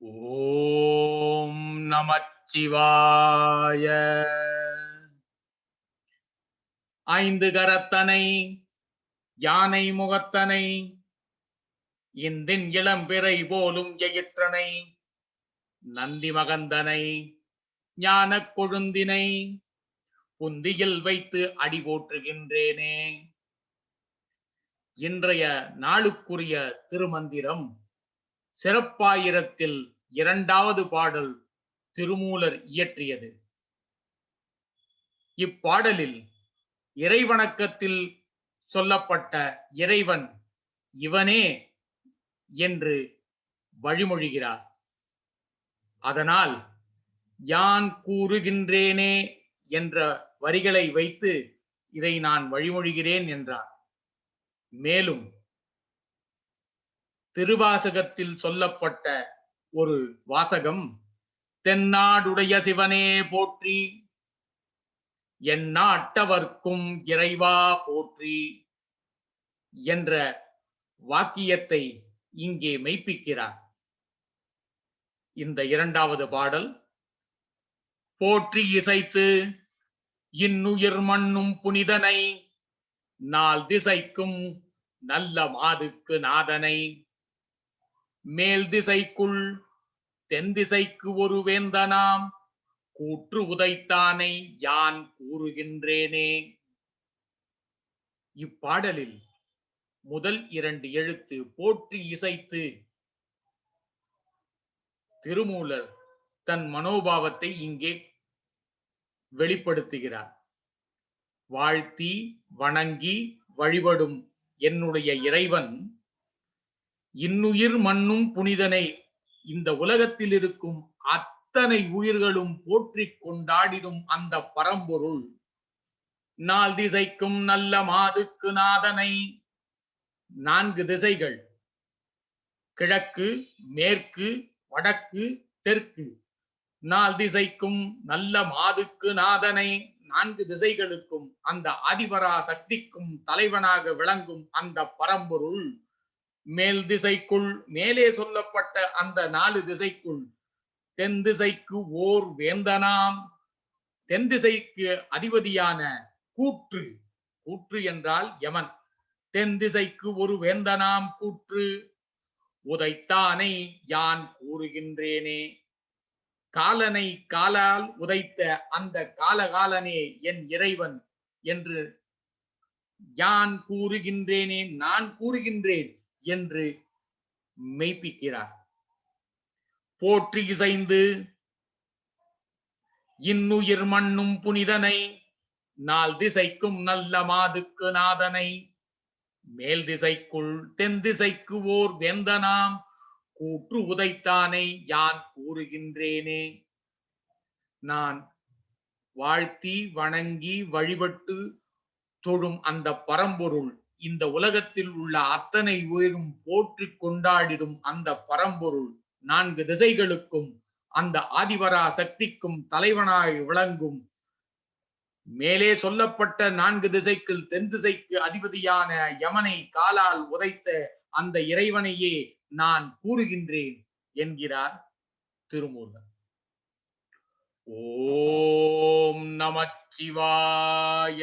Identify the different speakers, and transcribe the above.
Speaker 1: ஓம் நமச்சிவாய. ஐந்து கரத்தனை யானை முகத்தனை இந்தின் இளம்பிறை போலும் எயிற்றனை நந்தி மகந்தனை ஞானக் கொழுந்தினை புந்தியில் வைத்து அடி போற்றுகின்றேனே. இன்றைய நாளுக்குரிய திருமந்திரம் சிறப்பாயிரத்தில் இரண்டாவது பாடல் திருமூலர் இயற்றியது. இப்பாடலில் இறைவணக்கத்தில் சொல்லப்பட்ட இறைவன் இவனே என்று வழிமொழிகிறார். அதனால் யான் கூறுகின்றேனே என்ற வரிகளை வைத்து இதை நான் வழிமொழிகிறேன் என்றார். மேலும் திருவாசகத்தில் சொல்லப்பட்ட ஒரு வாசகம் தென்னாடுடைய சிவனே போற்றி என் நாட்டவர்க்கும் இறைவா போற்றி என்ற வாக்கியத்தை இங்கே மெய்ப்பிக்கிறார். இந்த இரண்டாவது பாடல் போற்றி இசைத்து இன்னுயிர் மண்ணும் புனிதனை நாள் திசைக்கும் நல்ல மாதுக்கு நாதனை மேல் திசைக்குள் தென் திசைக்கு ஒரு வேந்தனாம் கூற்று உதைத்தானை யான் கூறுகின்றேனே. இப்பாடலில் முதல் இரண்டு எழுத்து போற்றி இசைத்து திருமூலர் தன் மனோபாவத்தை இங்கே வெளிப்படுத்துகிறார். வாழ்த்தி வணங்கி வழிபடும் என்னுடைய இறைவன் இன்னுயிர் மண்ணும் புனிதனை. இந்த உலகத்தில் இருக்கும் அத்தனை உயிர்களும் போற்றி கொண்டாடிடும் அந்த பரம்பொருள். நாள் திசைக்கும் நல்ல மாதுக்கு நாதனை. நான்கு திசைகள். கிழக்கு மேற்கு வடக்கு தெற்கு. நாள் திசைக்கும் நல்ல மாதுக்கு நாதனை. நான்கு திசைகளுக்கும் அந்த ஆதிபரா சக்திக்கும் தலைவனாக விளங்கும் அந்த பரம்பொருள். மேல் திசைக்குள் மேலே சொல்லப்பட்ட அந்த நாலு திசைக்குள் தென் திசைக்கு ஓர் வேந்தனாம் தென் திசைக்கு அதிபதியான கூற்று. கூற்று என்றால் யமன். தென் திசைக்கு ஒரு வேந்தனாம் கூற்று. உதைத்தானை யான் கூறுகின்றேனே. காலனை காலால் உதைத்த அந்த காலகாலனே என் இறைவன் என்று யான் கூறுகின்றேனே நான் கூறுகின்றேன். என்று மெய்ப்பிக்கிறார். போற்றி இசைந்து இன்னுயிர் மண்ணும் புனிதனை நாள் திசைக்கும் நல்ல மாதுக்கு நாதனை மேல் திசைக்குள் தென் திசைக்கு ஓர் வெந்தனாம் கூற்று உதைத்தானை யான் கூறுகின்றேனே. நான் வாழ்த்தி வணங்கி வழிபட்டு தொழும் அந்த பரம்பொருள் இந்த உலகத்தில் உள்ள அத்தனை உயிரும் போற்றி கொண்டாடிடும் அந்த பரம்பொருள். நான்கு திசைகளுக்கும் அந்த ஆதிவரா சக்திக்கும் தலைவனாய் விளங்கும். மேலே சொல்லப்பட்ட நான்கு திசைக்குள் தென் திசைக்கு அதிபதியான யமனை காலால் உதைத்த அந்த இறைவனையே நான் கூறுகின்றேன் என்கிறார் திருமூலர். ஓம் நமச்சிவாய.